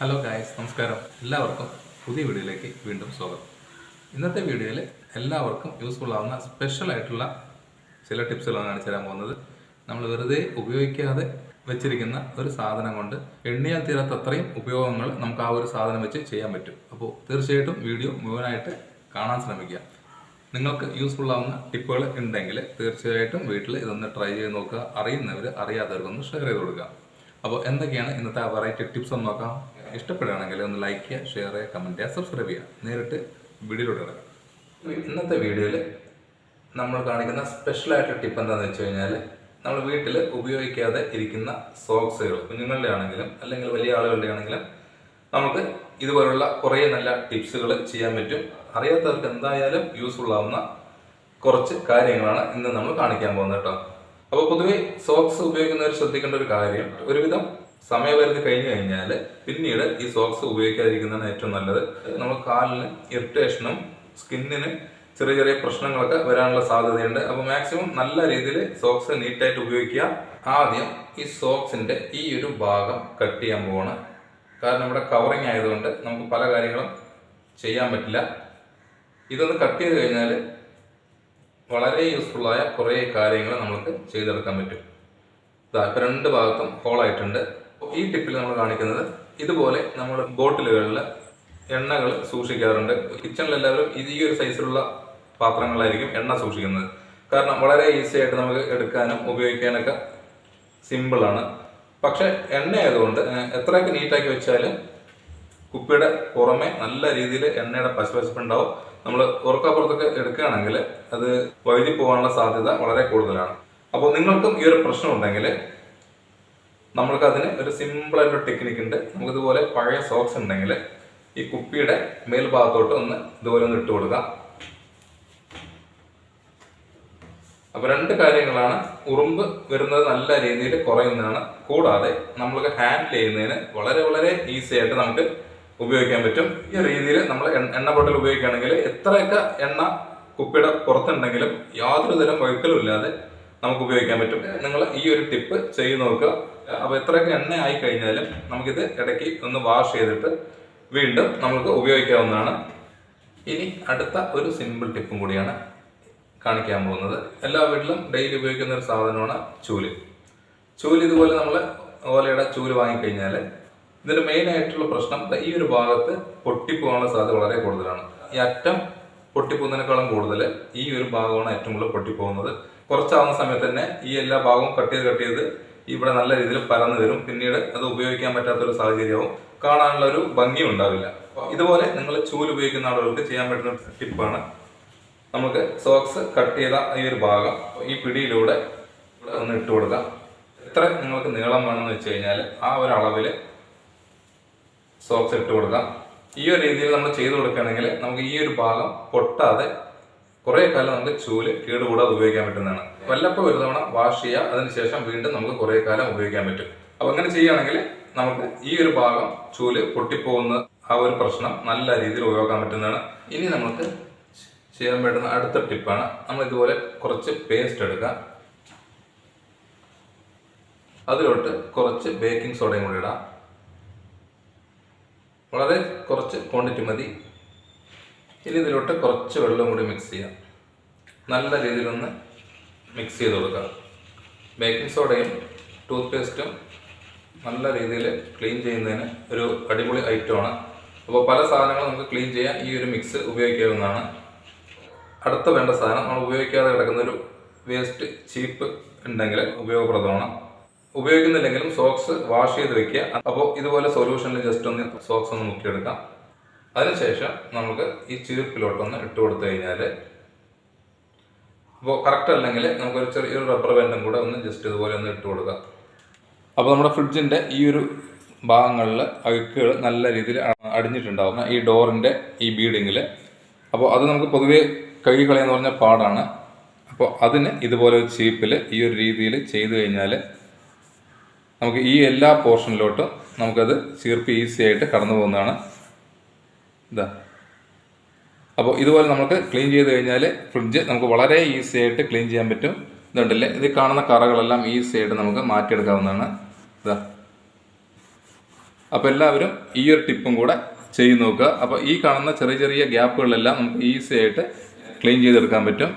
Hello guys നമസ്കാരം. എല്ലാവർക്കും പുതിയ വീഡിയോയിലേക്ക് വീണ്ടും സ്വാഗതം. ഇന്നത്തെ വീഡിയോയിൽ എല്ലാവർക്കും യൂസ്ഫുൾ ആവുന്ന സ്പെഷ്യൽ ആയിട്ടുള്ള ചില ടിപ്സുകളാണ് കാണിച്ചു തരാൻ പോകുന്നത്. നമ്മൾ വെറുതെ ഉപയോഗിക്കാതെ വെച്ചിരിക്കുന്ന ഒരു സാധനം കൊണ്ട് എണ്ണിയാൽ തീരാത്ത അത്രയും ഉപയോഗങ്ങൾ നമുക്ക് ആ ഒരു സാധനം വെച്ച് ചെയ്യാൻ പറ്റും. അപ്പോൾ തീർച്ചയായിട്ടും വീഡിയോ മുഴുവനായിട്ട് കാണാൻ ശ്രമിക്കുക. നിങ്ങൾക്ക് യൂസ്ഫുൾ ആവുന്ന ടിപ്പുകൾ ഉണ്ടെങ്കിൽ തീർച്ചയായിട്ടും വീട്ടിൽ ഇതൊന്ന് ട്രൈ ചെയ്ത് നോക്കുക. അറിയുന്നവർ അറിയാത്തവർക്കൊന്ന് ഷെയർ ചെയ്ത് കൊടുക്കുക. അപ്പോൾ എന്തൊക്കെയാണ് ഇന്നത്തെ വെറൈറ്റി ടിപ്സ് ഒന്ന് നോക്കാം. ഇഷ്ടപ്പെടുകയാണെങ്കിൽ ഒന്ന് ലൈക്ക് ചെയ്യുക ഷെയർ ചെയ്യുക കമന്റ് ചെയ്യുക സബ്സ്ക്രൈബ് ചെയ്യുക. നേരിട്ട് വീഡിയോയിലോട്ട് കിടക്കാം. ഇന്നത്തെ വീഡിയോയിൽ നമ്മൾ കാണിക്കുന്ന സ്പെഷ്യലായിട്ടുള്ള ടിപ്പ് എന്താണെന്ന് വെച്ച് കഴിഞ്ഞാൽ നമ്മൾ വീട്ടിൽ ഉപയോഗിക്കാതെ ഇരിക്കുന്ന സോക്സുകൾ കുഞ്ഞുങ്ങളുടെ ആണെങ്കിലും അല്ലെങ്കിൽ വലിയ ആളുകളുടെ ആണെങ്കിലും നമുക്ക് ഇതുപോലുള്ള കുറേ നല്ല ടിപ്സുകൾ ചെയ്യാൻ പറ്റും. അറിയാത്തവർക്ക് എന്തായാലും യൂസ്ഫുൾ ആവുന്ന കുറച്ച് കാര്യങ്ങളാണ് ഇന്ന് നമ്മൾ കാണിക്കാൻ പോകുന്നത് കേട്ടോ. അപ്പോൾ പൊതുവേ സോക്സ് ഉപയോഗിക്കുന്നവർ ശ്രദ്ധിക്കേണ്ട ഒരു കാര്യം ഒരുവിധം സമയപരിധി കഴിഞ്ഞു കഴിഞ്ഞാൽ പിന്നീട് ഈ സോക്സ് ഉപയോഗിക്കാതിരിക്കുന്നതാണ് ഏറ്റവും നല്ലത്. നമ്മൾ കാലിന് ഇറിറ്റേഷനും സ്കിന്നിന് ചെറിയ ചെറിയ പ്രശ്നങ്ങളൊക്കെ വരാനുള്ള സാധ്യതയുണ്ട്. അപ്പോൾ മാക്സിമം നല്ല രീതിയിൽ സോക്സ് നീറ്റായിട്ട് ഉപയോഗിക്കുക. ആദ്യം ഈ സോക്സിന്റെ ഈ ഒരു ഭാഗം കട്ട് ചെയ്യാൻ പോവാണ്. കാരണം ഇവിടെ കവറിങ് ആയതുകൊണ്ട് നമുക്ക് പല കാര്യങ്ങളും ചെയ്യാൻ പറ്റില്ല. ഇതൊന്ന് കട്ട് ചെയ്ത് കഴിഞ്ഞാൽ വളരെ യൂസ്ഫുള്ളായ കുറേ കാര്യങ്ങൾ നമുക്ക് ചെയ്തെടുക്കാൻ പറ്റും. ഇപ്പം രണ്ട് ഭാഗത്തും ഹോളായിട്ടുണ്ട് ഈ ടിപ്പിൽ നമ്മൾ കാണിക്കുന്നത് ഇതുപോലെ നമ്മൾ ബോട്ടിലുകളിൽ എണ്ണകൾ സൂക്ഷിക്കാറുണ്ട്. കിച്ചണിൽ എല്ലാവരും ഇത് ഈ ഒരു സൈസിലുള്ള പാത്രങ്ങളായിരിക്കും എണ്ണ സൂക്ഷിക്കുന്നത്. കാരണം വളരെ ഈസി ആയിട്ട് നമുക്ക് എടുക്കാനും ഉപയോഗിക്കാനൊക്കെ സിമ്പിളാണ് പക്ഷെ എണ്ണ ആയതുകൊണ്ട് എത്രയൊക്കെ നീറ്റാക്കി വെച്ചാലും കുപ്പിയുടെ പുറമെ നല്ല രീതിയിൽ എണ്ണയുടെ പശുപശപ്പുണ്ടാവും. നമ്മൾ ഉറക്കപ്പുറത്തൊക്കെ എടുക്കുകയാണെങ്കിൽ അത് വഴുതി പോകാനുള്ള സാധ്യത വളരെ കൂടുതലാണ്. അപ്പോൾ നിങ്ങൾക്കും ഈ ഒരു പ്രശ്നം ഉണ്ടെങ്കിൽ നമ്മൾക്ക് അതിന് ഒരു സിമ്പിൾ ആയിട്ടുള്ള ടെക്നിക്ക് ഉണ്ട്. നമുക്ക് ഇതുപോലെ പഴയ സോക്സ് ഉണ്ടെങ്കിൽ ഈ കുപ്പിയുടെ മേൽഭാഗത്തോട്ട് ഒന്ന് ഇതുപോലെ ഒന്ന് ഇട്ട് കൊടുക്കാം. അപ്പൊ രണ്ട് കാര്യങ്ങളാണ് ഉറുമ്പ് വരുന്നത് നല്ല രീതിയിൽ കുറയുന്നതാണ്. കൂടാതെ നമ്മൾക്ക് ഹാൻഡിൽ ചെയ്യുന്നതിന് വളരെ വളരെ ഈസി ആയിട്ട് നമുക്ക് ഉപയോഗിക്കാൻ പറ്റും. ഈ രീതിയിൽ നമ്മൾ എണ്ണ ബോട്ടിൽ ഉപയോഗിക്കുകയാണെങ്കിൽ എത്രയൊക്കെ എണ്ണ കുപ്പിയുടെ പുറത്തുണ്ടെങ്കിലും യാതൊരു തരം വഴുക്കലും ഇല്ലാതെ നമുക്ക് ഉപയോഗിക്കാൻ പറ്റും. നിങ്ങൾ ഈ ഒരു ടിപ്പ് ചെയ്ത് നോക്കുക. അപ്പൊ എത്രയൊക്കെ എണ്ണ ആയി കഴിഞ്ഞാലും നമുക്കിത് ഇടയ്ക്ക് ഒന്ന് വാഷ് ചെയ്തിട്ട് വീണ്ടും നമുക്ക് ഉപയോഗിക്കാവുന്നതാണ്. ഇനി അടുത്ത ഒരു സിമ്പിൾ ടിപ്പും കൂടിയാണ് കാണിക്കാൻ പോകുന്നത്. എല്ലാ വീട്ടിലും ഡെയിലി ഉപയോഗിക്കുന്ന ഒരു സാധനമാണ് ചൂൽ. ചൂൽ ഇതുപോലെ നമ്മൾ ഓലയുടെ ചൂൽ വാങ്ങിക്കഴിഞ്ഞാൽ ഇതിന്റെ മെയിൻ ആയിട്ടുള്ള പ്രശ്നം ഈ ഒരു ഭാഗത്ത് പൊട്ടിപ്പോകാനുള്ള സാധ്യത വളരെ കൂടുതലാണ്. ഈ അറ്റം പൊട്ടിപ്പോകുന്നതിനേക്കാളും കൂടുതൽ ഈ ഒരു ഭാഗമാണ് ഏറ്റവും കൂടുതൽ പൊട്ടിപ്പോകുന്നത്. കുറച്ചാവുന്ന സമയത്ത് തന്നെ ഈ എല്ലാ ഭാഗവും കട്ട് ചെയ്ത് കട്ട് ചെയ്ത് ഇവിടെ നല്ല രീതിയിൽ പരന്നു വരും. പിന്നീട് അത് ഉപയോഗിക്കാൻ പറ്റാത്ത ഒരു സാഹചര്യവും കാണാനുള്ള ഒരു ഭംഗിയും ഉണ്ടാവില്ല. ഇതുപോലെ നിങ്ങൾ ചൂൽ ഉപയോഗിക്കുന്ന ആളുകൾക്ക് ചെയ്യാൻ പറ്റുന്ന ടിപ്പാണ്. നമുക്ക് സോക്സ് കട്ട് ചെയ്ത ഈ ഒരു ഭാഗം ഈ പിടിയിലൂടെ ഇവിടെ ഒന്ന് ഇട്ട് കൊടുക്കാം. എത്ര നിങ്ങൾക്ക് നീളം വേണമെന്ന് വെച്ച് കഴിഞ്ഞാൽ ആ ഒരു അളവിൽ സോക്സ് ഇട്ട് കൊടുക്കാം. ഈ ഒരു രീതിയിൽ നമ്മൾ ചെയ്തു കൊടുക്കുകയാണെങ്കിൽ നമുക്ക് ഈ ഒരു ഭാഗം പൊട്ടാതെ കുറേ കാലം നമുക്ക് ചൂൽ കേടുകൂടാതെ ഉപയോഗിക്കാൻ പറ്റുന്നതാണ്. വല്ലപ്പോൾ ഒരു തവണ വാഷ് ചെയ്യുക അതിനുശേഷം വീണ്ടും നമുക്ക് കുറേ കാലം ഉപയോഗിക്കാൻ പറ്റും. അപ്പോൾ അങ്ങനെ ചെയ്യുകയാണെങ്കിൽ നമുക്ക് ഈ ഒരു ഭാഗം ചൂൽ പൊട്ടിപ്പോകുന്ന ആ ഒരു പ്രശ്നം നല്ല രീതിയിൽ ഒഴിവാക്കാൻ പറ്റുന്നതാണ്. ഇനി നമുക്ക് ചെയ്യാൻ പറ്റുന്ന അടുത്ത ടിപ്പാണ് നമ്മൾ ഇതുപോലെ കുറച്ച് പേസ്റ്റ് എടുക്കുക അതിലോട്ട് കുറച്ച് ബേക്കിംഗ് സോഡയും കൂടി ഇടാം. വളരെ കുറച്ച് ക്വാണ്ടിറ്റി മതി. ഇനി ഇതിലോട്ട് കുറച്ച് വെള്ളം കൂടി മിക്സ് ചെയ്യാം. നല്ല രീതിയിലൊന്ന് മിക്സ് ചെയ്ത് കൊടുക്കുക ബേക്കിംഗ് സോഡയും ടൂത്ത് പേസ്റ്റും നല്ല രീതിയിൽ ക്ലീൻ ചെയ്യുന്നതിന് ഒരു അടിപൊളി ഐറ്റമാണ് അപ്പോൾ പല സാധനങ്ങളും നമുക്ക് ക്ലീൻ ചെയ്യാൻ ഈ ഒരു മിക്സ് ഉപയോഗിക്കാവുന്നതാണ്. അടുത്ത വേണ്ട സാധനം നമ്മൾ ഉപയോഗിക്കാതെ കിടക്കുന്ന ഒരു വേസ്റ്റ് ചീപ്പ് ഉണ്ടെങ്കിൽ ഉപയോഗപ്രദമാണ്. ഉപയോഗിക്കുന്നില്ലെങ്കിലും സോക്സ് വാഷ് ചെയ്ത് വെക്കുക. അപ്പോൾ ഇതുപോലെ സൊല്യൂഷനിൽ ജസ്റ്റ് ഒന്ന് സോക്സ് ഒന്ന് മുക്കിയെടുക്കാം. അതിനുശേഷം നമുക്ക് ഈ ചീർപ്പിലോട്ടൊന്ന് ഇട്ട് കൊടുത്തു കഴിഞ്ഞാൽ അപ്പോൾ കറക്റ്റ് അല്ലെങ്കിൽ നമുക്കൊരു ചെറിയൊരു റബ്ബർ ബാൻഡും കൂടെ ഒന്ന് ജസ്റ്റ് ഇതുപോലെ ഒന്ന് ഇട്ട് കൊടുക്കാം. അപ്പോൾ നമ്മുടെ ഫ്രിഡ്ജിന്റെ ഈ ഒരു ഭാഗങ്ങളിൽ അഴുക്കുകൾ നല്ല രീതിയിൽ അടിഞ്ഞിട്ടുണ്ടാവും ഈ ഡോറിന്റെ ഈ ബീഡിങ്ങിൽ അപ്പോൾ അത് നമുക്ക് പൊതുവേ കഴുകി കളയെന്ന് പറഞ്ഞ പാടാണ്. അപ്പോൾ അതിന് ഇതുപോലെ ഒരു ചീപ്പിൽ ഈ ഒരു രീതിയിൽ ചെയ്തു കഴിഞ്ഞാൽ നമുക്ക് ഈ എല്ലാ പോർഷനിലോട്ടും നമുക്കത് ചീർപ്പ് ഈസി ആയിട്ട് കടന്നു പോകുന്നതാണ്. ഇതാ. അപ്പോൾ ഇതുപോലെ നമുക്ക് ക്ലീൻ ചെയ്ത് കഴിഞ്ഞാൽ ഫ്രിഡ്ജ് നമുക്ക് വളരെ ഈസി ആയിട്ട് ക്ലീൻ ചെയ്യാൻ പറ്റും. ഇതുണ്ടല്ലേ? ഇത് കാണുന്ന കറകളെല്ലാം ഈസി ആയിട്ട് നമുക്ക് മാറ്റിയെടുക്കാവുന്നതാണ്. ഇതാ. അപ്പോൾ എല്ലാവരും ഈ ഒരു ടിപ്പും കൂടെ ചെയ്ത് നോക്കുക. അപ്പോൾ ഈ കാണുന്ന ചെറിയ ചെറിയ ഗ്യാപ്പുകളെല്ലാം നമുക്ക് ഈസി ആയിട്ട് ക്ലീൻ ചെയ്തെടുക്കാൻ പറ്റും.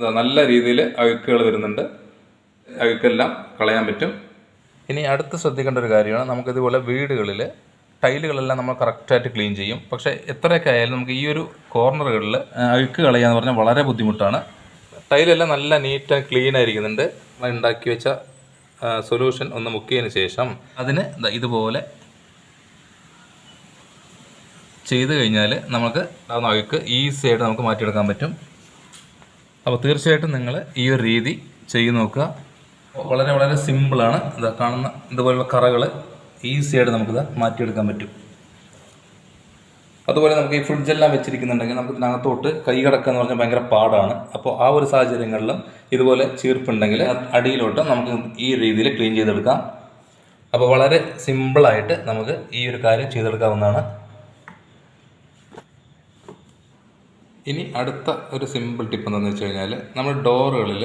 നല്ല രീതിയിൽ അഴുക്കുകൾ വരുന്നുണ്ട്. അഴുക്കെല്ലാം കളയാൻ പറ്റും. ഇനി അടുത്ത് ശ്രദ്ധിക്കേണ്ട ഒരു കാര്യമാണ്. നമുക്കിതുപോലെ വീടുകളിൽ ടൈലുകളെല്ലാം നമ്മൾ കറക്റ്റായിട്ട് ക്ലീൻ ചെയ്യും. പക്ഷേ എത്രയൊക്കെ ആയാലും നമുക്ക് ഈ ഒരു കോർണറുകളിൽ അഴുക്ക് കളയുക എന്ന് പറഞ്ഞാൽ വളരെ ബുദ്ധിമുട്ടാണ്. ടൈലെല്ലാം നല്ല നീറ്റ് ആൻഡ് ക്ലീൻ ആയിരിക്കുന്നുണ്ട്. ഉണ്ടാക്കി വെച്ച സൊല്യൂഷൻ ഒന്ന് മുക്കിയതിന് ശേഷം അതിന് ഇതുപോലെ ചെയ്ത് കഴിഞ്ഞാൽ നമുക്ക് ഉണ്ടാകുന്ന അഴുക്ക് ഈസി ആയിട്ട് നമുക്ക് മാറ്റിയെടുക്കാൻ പറ്റും. അപ്പോൾ തീർച്ചയായിട്ടും നിങ്ങൾ ഈ ഒരു രീതി ചെയ്ത് നോക്കുക. വളരെ വളരെ സിമ്പിളാണ്. ഇതാ കാണുന്ന ഇതുപോലുള്ള കറകൾ ഈസി ആയിട്ട് നമുക്കിത് മാറ്റിയെടുക്കാൻ പറ്റും. അതുപോലെ നമുക്ക് ഈ ഫ്രിഡ്ജെല്ലാം വെച്ചിരിക്കുന്നുണ്ടെങ്കിൽ നമുക്ക് ഇതിനകത്തോട്ട് കൈ കടക്കുക എന്ന് പറഞ്ഞാൽ ഭയങ്കര പാടാണ്. അപ്പോൾ ആ ഒരു സാഹചര്യങ്ങളിലും ഇതുപോലെ ചീർപ്പുണ്ടെങ്കിൽ അടിയിലോട്ട് നമുക്ക് ഈ രീതിയിൽ ക്ലീൻ ചെയ്തെടുക്കാം. അപ്പോൾ വളരെ സിമ്പിളായിട്ട് നമുക്ക് ഈ ഒരു കാര്യം ചെയ്തെടുക്കാവുന്നതാണ്. ഇനി അടുത്ത ഒരു സിമ്പിൾ ടിപ്പ് എന്താണെന്ന് വെച്ച് കഴിഞ്ഞാൽ നമ്മൾ ഡോറുകളിൽ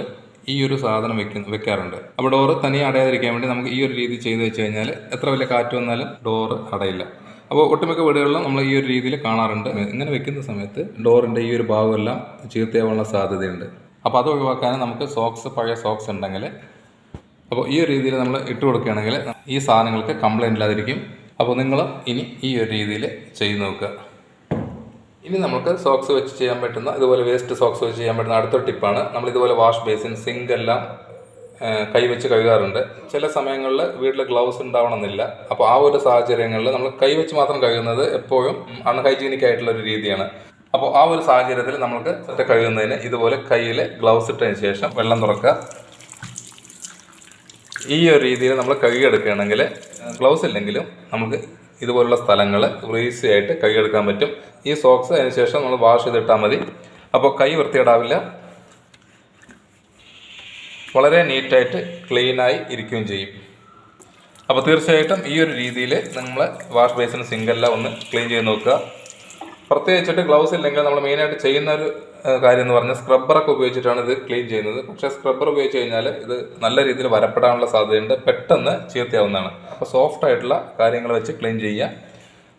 ഈ ഒരു സാധനം വെക്കുന്ന വെക്കാറുണ്ട്. അപ്പോൾ ഡോറ് തനിയെ അടയാതിരിക്കാൻ വേണ്ടി നമുക്ക് ഈ ഒരു രീതി ചെയ്ത് വെച്ച് കഴിഞ്ഞാൽ എത്ര വലിയ കാറ്റ് വന്നാലും ഡോറ് അടയില്ല. അപ്പോൾ ഒട്ടുമിക്ക വീടുകളിലും നമ്മൾ ഈ ഒരു രീതിയിൽ കാണാറുണ്ട്. ഇങ്ങനെ വെക്കുന്ന സമയത്ത് ഡോറിന്റെ ഈ ഒരു ഭാഗമെല്ലാം ചീർത്തിയാവാനുള്ള സാധ്യതയുണ്ട്. അപ്പോൾ അത് ഒഴിവാക്കാൻ നമുക്ക് സോക്സ് പഴയ സോക്സ് ഉണ്ടെങ്കിൽ അപ്പോൾ ഈ ഒരു രീതിയിൽ നമ്മൾ ഇട്ട് കൊടുക്കുകയാണെങ്കിൽ ഈ സാധനങ്ങൾക്ക് കംപ്ലൈന്റ് ഇല്ലാതിരിക്കും. അപ്പോൾ നിങ്ങൾ ഇനി ഈ ഒരു രീതിയിൽ ചെയ്ത് നോക്കുക. ഇനി നമുക്ക് സോക്സ് വെച്ച് ചെയ്യാൻ പറ്റുന്ന ഇതുപോലെ വേസ്റ്റ് സോക്സ് വെച്ച് ചെയ്യാൻ പറ്റുന്ന അടുത്ത ടിപ്പാണ് നമ്മൾ ഇതുപോലെ വാഷ് ബേസിൻ സിങ്ക് എല്ലാം കൈ വെച്ച് കഴുകാറുണ്ട്. ചില സമയങ്ങളിൽ വീട്ടിൽ ഗ്ലൗസ് ഉണ്ടാവണമെന്നില്ല. അപ്പോൾ ആ ഒരു സാഹചര്യങ്ങളിൽ നമ്മൾ കൈ വെച്ച് മാത്രം കഴുകുന്നത് എപ്പോഴും അൺഹൈജീനിക് ആയിട്ടുള്ള ഒരു രീതിയാണ്. അപ്പോൾ ആ ഒരു സാഹചര്യത്തിൽ നമുക്ക് കഴുകുന്നതിന് ഇതുപോലെ കയ്യിൽ ഗ്ലൗസ് ഇട്ടതിന് ശേഷം വെള്ളം തുറക്കുക. ഈ ഒരു രീതിയിൽ നമ്മൾ കഴുകിയെടുക്കുകയാണെങ്കിൽ ഗ്ലൗസ് ഇല്ലെങ്കിലും നമുക്ക് ഇതുപോലുള്ള സ്ഥലങ്ങൾ ഈസി ആയിട്ട് കൈയെടുക്കാൻ പറ്റും. ഈ സോക്സ് അതിന് ശേഷം നമ്മൾ വാഷ് ചെയ്തിട്ടാൽ മതി. അപ്പോൾ കൈ വൃത്തിയിടാവില്ല വളരെ നീറ്റായിട്ട് ക്ലീനായി ഇരിക്കുകയും ചെയ്യും. അപ്പോൾ തീർച്ചയായിട്ടും ഈ ഒരു രീതിയിൽ നമ്മൾ വാഷ് ബേസിന് സിങ്കെല്ലാം ഒന്ന് ക്ലീൻ ചെയ്ത് നോക്കുക. പ്രത്യേകിച്ചിട്ട് ഗ്ലൗസ് ഇല്ലെങ്കിൽ നമ്മൾ മെയിനായിട്ട് ചെയ്യുന്ന ഒരു കാര്യം എന്ന് പറഞ്ഞാൽ സ്ക്രബ്ബറൊക്കെ ഉപയോഗിച്ചിട്ടാണ് ഇത് ക്ലീൻ ചെയ്യുന്നത്. പക്ഷേ സ്ക്രബ്ബർ ഉപയോഗിച്ച് കഴിഞ്ഞാൽ ഇത് നല്ല രീതിയിൽ വരപ്പെടാനുള്ള സാധ്യതയുണ്ട്. പെട്ടെന്ന് ചീർത്തിയാവുന്നതാണ്. അപ്പോൾ സോഫ്റ്റ് ആയിട്ടുള്ള കാര്യങ്ങൾ വെച്ച് ക്ലീൻ ചെയ്യുക.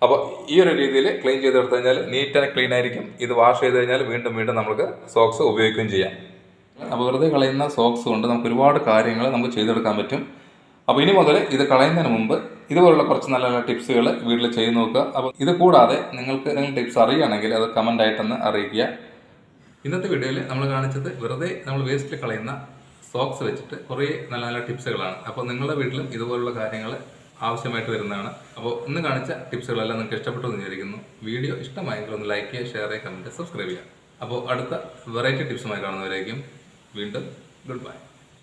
അപ്പോൾ ഈ ഒരു രീതിയിൽ ക്ലീൻ ചെയ്തെടുത്തു കഴിഞ്ഞാൽ നീറ്റ് ആൻഡ് ക്ലീൻ ആയിരിക്കും. ഇത് വാഷ് ചെയ്ത് കഴിഞ്ഞാൽ വീണ്ടും വീണ്ടും നമുക്ക് സോക്സ് ഉപയോഗിക്കുകയും ചെയ്യാം. അപ്പോൾ വെറുതെ കളയുന്ന സോക്സ് കൊണ്ട് നമുക്ക് ഒരുപാട് കാര്യങ്ങൾ നമുക്ക് ചെയ്തെടുക്കാൻ പറ്റും. അപ്പോൾ ഇനി മുതൽ ഇത് കളയുന്നതിന് മുമ്പ് ഇതുപോലുള്ള കുറച്ച് നല്ല നല്ല ടിപ്സുകൾ വീട്ടിൽ ചെയ്ത് നോക്കുക. അപ്പോൾ ഇത് കൂടാതെ നിങ്ങൾക്ക് എന്തെങ്കിലും ടിപ്സ് അറിയുകയാണെങ്കിൽ അത് കമന്റായിട്ടൊന്ന് അറിയിക്കുക. ഇന്നത്തെ വീഡിയോയിൽ നമ്മൾ കാണിച്ചത് വെറുതെ നമ്മൾ വേസ്റ്റിൽ കളയുന്ന സോക്സ് വെച്ചിട്ട് കുറേ നല്ല നല്ല ടിപ്സുകളാണ്. അപ്പോൾ നിങ്ങളുടെ വീട്ടിലും ഇതുപോലുള്ള കാര്യങ്ങൾ ആവശ്യമായിട്ട് വരുന്നതാണ്. അപ്പോൾ ഇന്ന് കാണിച്ച ടിപ്സുകളെല്ലാം നിങ്ങൾക്ക് ഇഷ്ടപ്പെട്ടു എന്ന് വിചാരിക്കുന്നു. വീഡിയോ ഇഷ്ടമായെങ്കിൽ ഒന്ന് ലൈക്ക് ചെയ്യുക ഷെയർ ചെയ്യുക കമന്റ് സബ്സ്ക്രൈബ് ചെയ്യുക. അപ്പോൾ അടുത്ത വെറൈറ്റി ടിപ്സുമായി കാണുന്നവരായിരിക്കും വീണ്ടും ഗുഡ് ബൈ